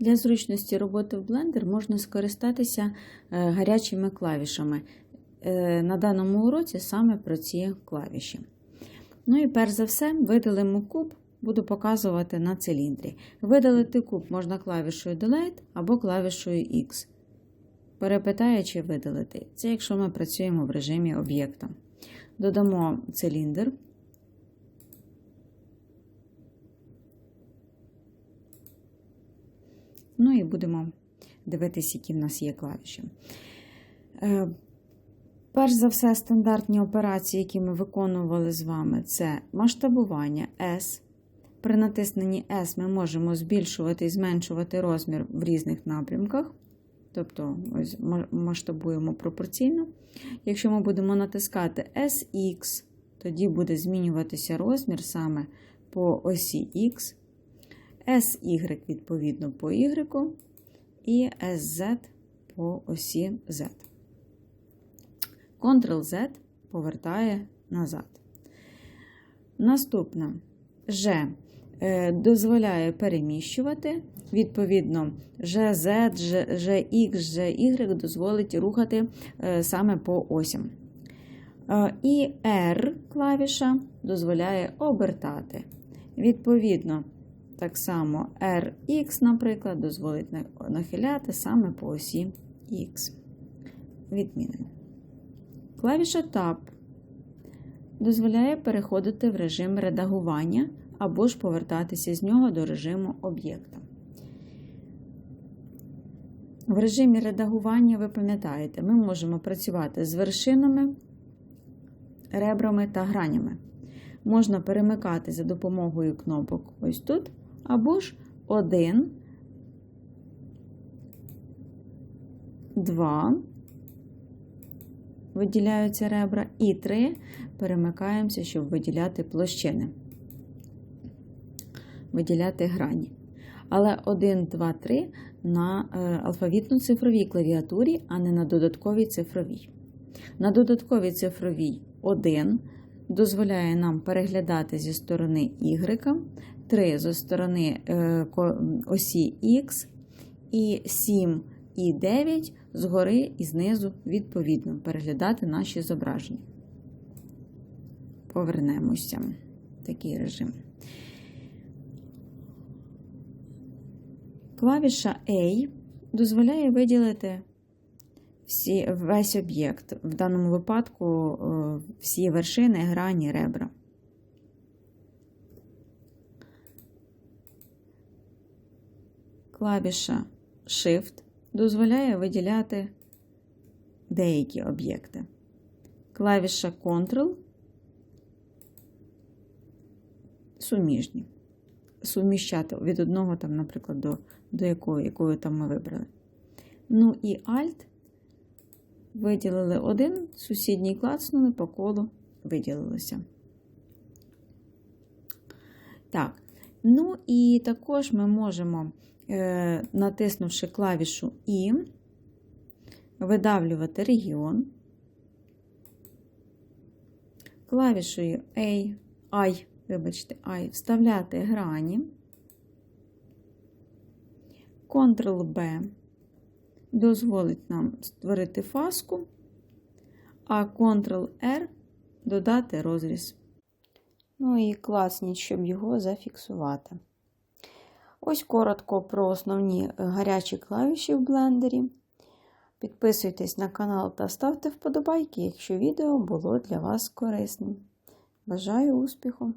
Для зручності роботи в Blender можна скористатися е, гарячими клавішами. Е, На даному уроці саме про ці клавіші. Ну і перш за все, видалимо куб, буду показувати на циліндрі. Видалити куб можна клавішою Delete або клавішою X. Перепитає, чи видалити. Це якщо ми працюємо в режимі об'єкта. Додамо циліндр. Ну і будемо дивитися, які в нас є клавіші. Е, Перш за все, стандартні операції, які ми виконували з вами, це масштабування S. При натисненні S ми можемо збільшувати і зменшувати розмір в різних напрямках. Тобто ось масштабуємо пропорційно. Якщо ми будемо натискати SX, тоді буде змінюватися розмір саме по осі X, SY відповідно по Y і SZ по осі Z. Ctrl-Z повертає назад. Наступне G е, дозволяє переміщувати. Відповідно, GZ, GX, GY дозволить рухати е, саме по осям. Е, І R клавіша дозволяє обертати. Відповідно, так само RX, наприклад, дозволить нахиляти саме по осі X. Відмінимо. Клавіша Tab дозволяє переходити в режим редагування або ж повертатися з нього до режиму об'єкта. В режимі редагування, ви пам'ятаєте, ми можемо працювати з вершинами, ребрами та гранями. Можна перемикати за допомогою кнопок ось тут, або ж 1, 2, виділяються ребра, і 3 перемикаємося, щоб виділяти площини, виділяти грані. Але 1, 2, 3 на алфавітно-цифровій клавіатурі, а не на додатковій цифровій. На додатковій цифровій 1 дозволяє нам переглядати зі сторони Y, 3 зі сторони осі X, і 7 і 9 згори і знизу, відповідно, переглядати наші зображення. Повернемося в такий режим. Клавіша A дозволяє виділити всі, весь об'єкт, в даному випадку всі вершини, грані, ребра. Клавіша Shift дозволяє виділяти деякі об'єкти. Клавіша Ctrl суміжні. Суміщати від одного, там, наприклад, до до якої, якої там ми вибрали. Ну і Alt виділили один, сусідній клацнули по колу виділилося. Так, ну і також ми можемо натиснувши клавішу І, видавлювати регіон, клавішою A, I, вибачте, I, вставляти грані, Ctrl-B дозволить нам створити фаску, а Ctrl-R додати розріз. Ну і класніть, щоб його зафіксувати. Ось коротко про основні гарячі клавіші в блендері. Підписуйтесь на канал та ставте вподобайки, якщо відео було для вас корисним. Бажаю успіху!